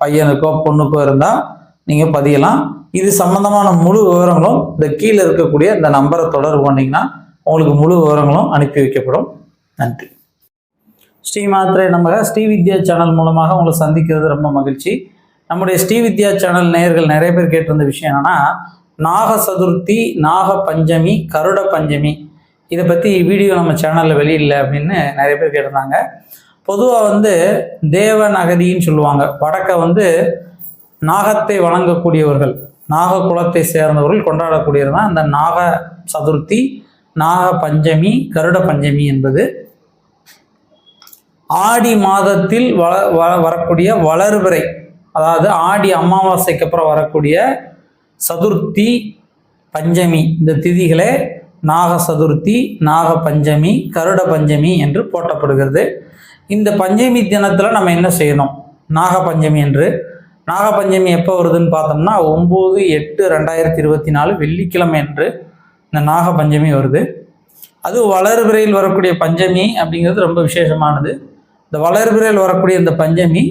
பையனுக்கோ பொண்ணுக்கோ இருந்தால் நீங்கள் பதியலாம். இது சம்பந்தமான முழு விவரங்களும் இந்த கீழே இருக்கக்கூடிய இந்த நம்பரை தொடர்பு பண்ணிங்கன்னா உங்களுக்கு முழு விவரங்களும் அனுப்பி வைக்கப்படும். நன்றி. ஸ்ரீ மாத்திரை நம்ம ஸ்ரீ வித்யா சேனல் மூலமாக உங்களை சந்திக்கிறது ரொம்ப மகிழ்ச்சி. நம்முடைய ஸ்ரீ வித்யா சேனல் நேயர்கள் நிறைய பேர் கேட்டிருந்த விஷயம் என்னன்னா நாக சதுர்த்தி நாக பஞ்சமி கருட பஞ்சமி. இதை பற்றி வீடியோ நம்ம சேனலில் வெளியில்லை அப்படின்னு நிறைய பேர் கேட்டிருந்தாங்க. பொதுவாக வந்து தேவநகரின்னு சொல்லுவாங்க. வடக்க வந்து நாகத்தை வணங்கக்கூடியவர்கள் நாக குலத்தை சேர்ந்தவர்கள் கொண்டாடக்கூடியது தான் அந்த நாக சதுர்த்தி நாக பஞ்சமி கருட பஞ்சமி என்பது. ஆடி மாதத்தில் வள வ- வரக்கூடிய வளர்பிறை அதாவது ஆடி அமாவாசைக்கு அப்புறம் வரக்கூடிய சதுர்த்தி பஞ்சமி இந்த திதிகளே நாக சதுர்த்தி நாக பஞ்சமி கருட பஞ்சமி என்று போட்டப்படுகிறது இந்த பஞ்சமி தினத்தில் நம்ம என்ன செய்யணும்? நாகபஞ்சமி என்று. நாகபஞ்சமி எப்போ வருதுன்னு பார்த்தோம்னா ஒம்பது எட்டு ரெண்டாயிரத்தி இருபத்தி நாலு வெள்ளிக்கிழமை என்று இந்த நாகபஞ்சமி வருது. அது வளர்பிறையில் வரக்கூடிய பஞ்சமி அப்படிங்கிறது ரொம்ப விசேஷமானது. இந்த வளர்பிறையில் வரக்கூடிய இந்த பஞ்சமி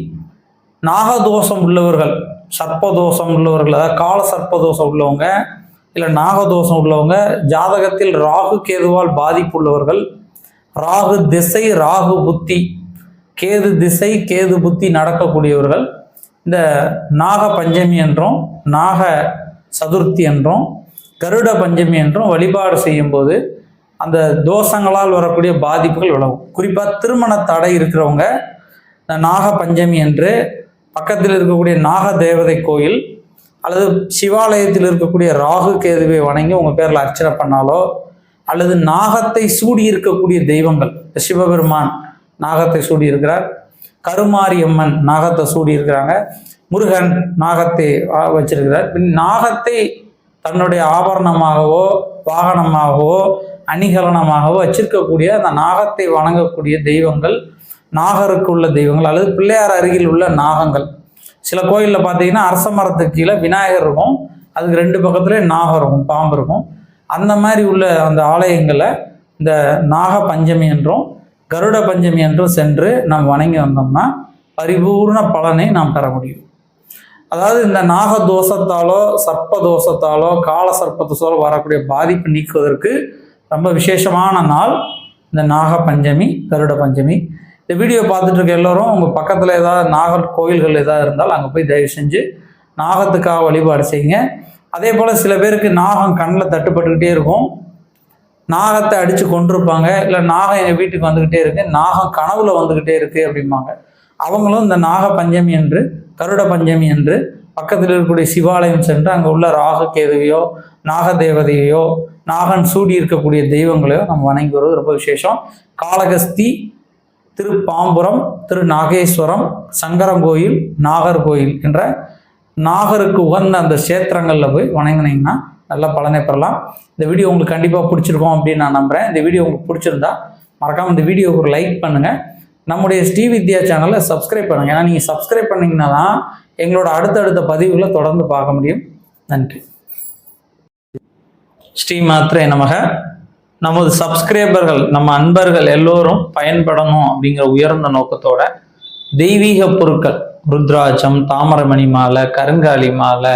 நாகதோஷம் உள்ளவர்கள் சர்ப்பதோஷம் உள்ளவர்கள் அதாவது கால சர்ப்பதோஷம் உள்ளவங்க இல்லை நாகதோஷம் உள்ளவங்க ஜாதகத்தில் ராகு கேதுவால் பாதிப்பு உள்ளவர்கள் ராகு திசை ராகு புத்தி கேது திசை கேது புத்தி நடக்கக்கூடியவர்கள் இந்த நாக பஞ்சமி என்றும் நாக சதுர்த்தி என்றும் கருட பஞ்சமி என்றும் வழிபாடு செய்யும்போது அந்த தோஷங்களால் வரக்கூடிய பாதிப்புகள் விளவும் குறிப்பாக திருமண தடை இருக்கிறவங்க இந்த நாக பஞ்சமி என்று பக்கத்தில் இருக்கக்கூடிய நாக தேவதை கோயில் அல்லது சிவாலயத்தில் இருக்கக்கூடிய ராகு கேதுவை வணங்கி உங்கள் பேரில் அர்ச்சனை பண்ணாலோ அல்லது நாகத்தை சூடி இருக்கக்கூடிய தெய்வங்கள் சிவபெருமான் நாகத்தை சூடியிருக்கிறார். கருமாரியம்மன் நாகத்தை சூடியிருக்கிறாங்க. முருகன் நாகத்தை வச்சிருக்கிறார். பின் நாகத்தை தன்னுடைய ஆபரணமாகவோ வாகனமாகவோ அணிகலனமாகவோ வச்சிருக்கக்கூடிய அந்த நாகத்தை வணங்கக்கூடிய தெய்வங்கள் நாகருக்கு உள்ள தெய்வங்கள் அல்லது பிள்ளையார் அருகில் உள்ள நாகங்கள். சில கோயிலில் பார்த்தீங்கன்னா அரச மரத்துக்கு கீழே விநாயகர் இருக்கும். அதுக்கு ரெண்டு பக்கத்துலேயே நாகம் இருக்கும் பாம்பு இருக்கும். அந்த மாதிரி உள்ள அந்த ஆலயங்களை இந்த நாக பஞ்சமி என்றும் கருட பஞ்சமி என்றும் சென்று நாம் வணங்கி வந்தோம்னா பரிபூர்ண பலனை நாம் பெற முடியும். அதாவது இந்த நாக தோஷத்தாலோ சர்ப்ப தோஷத்தாலோ கால சர்ப்பத்தோசோ வரக்கூடிய பாதிப்பு நீக்குவதற்கு ரொம்ப விசேஷமான நாள் இந்த நாக பஞ்சமி கருட பஞ்சமி. இந்த வீடியோ பார்த்துட்டு இருக்க எல்லோரும் உங்கள் பக்கத்தில் ஏதாவது நாகர் கோயில்கள் ஏதாவது இருந்தால் அங்கே போய் தயவு செஞ்சு நாகத்துக்காக வழிபாடு செய்யுங்க. அதே போல் சில பேருக்கு நாகம் கண்ணில் தட்டுப்பட்டுக்கிட்டே இருக்கும். நாகத்தை அடித்து கொண்டிருப்பாங்க. இல்லை நாகம் எங்கள் வீட்டுக்கு வந்துக்கிட்டே இருக்கு. நாகம் கனவுல வந்துக்கிட்டே இருக்கு அப்படிம்பாங்க. அவங்களும் இந்த நாக பஞ்சமி என்று கருட பஞ்சமி என்று பக்கத்தில் இருக்கக்கூடிய சிவாலயம் சென்று அங்கே உள்ள ராகு நாக தேவதையோ நாகன் சூடி இருக்கக்கூடிய தெய்வங்களையோ நம்ம வணங்கி வருவது ரொம்ப விசேஷம். காளகஸ்தி திருப்பாம்புரம் திரு நாகேஸ்வரம் சங்கரங்கோயில் நாகர்கோயில் என்ற நாகருக்கு உகந்த அந்த கஷேத்திரங்களில் போய் வணங்கினீங்கன்னா நல்ல பலனை பெறலாம். இந்த வீடியோ உங்களுக்கு கண்டிப்பாக பிடிச்சிருக்கோம் அப்படின்னு நான் நம்புகிறேன் இந்த வீடியோ உங்களுக்கு பிடிச்சிருந்தா மறக்காமல் இந்த வீடியோவுக்கு ஒரு லைக் பண்ணுங்கள் நம்முடைய ஸ்ரீ வித்யா சேனலை சப்ஸ்கிரைப் பண்ணுங்கள் ஏன்னா நீங்கள் சப்ஸ்கிரைப் பண்ணிங்கன்னா தான் எங்களோட அடுத்தடுத்த பதிவுகளை தொடர்ந்து பார்க்க முடியும். நன்றி. ஸ்ரீ மாத்திரை நமக. நமது சப்ஸ்கிரைபர்கள் நம்ம அன்பர்கள் எல்லோரும் பயன்படணும் அப்படிங்கிற உயர்ந்த நோக்கத்தோட தெய்வீக பொருட்கள் ருத்ராட்சம் தாமரமணி மாலை கருங்காலி மாலை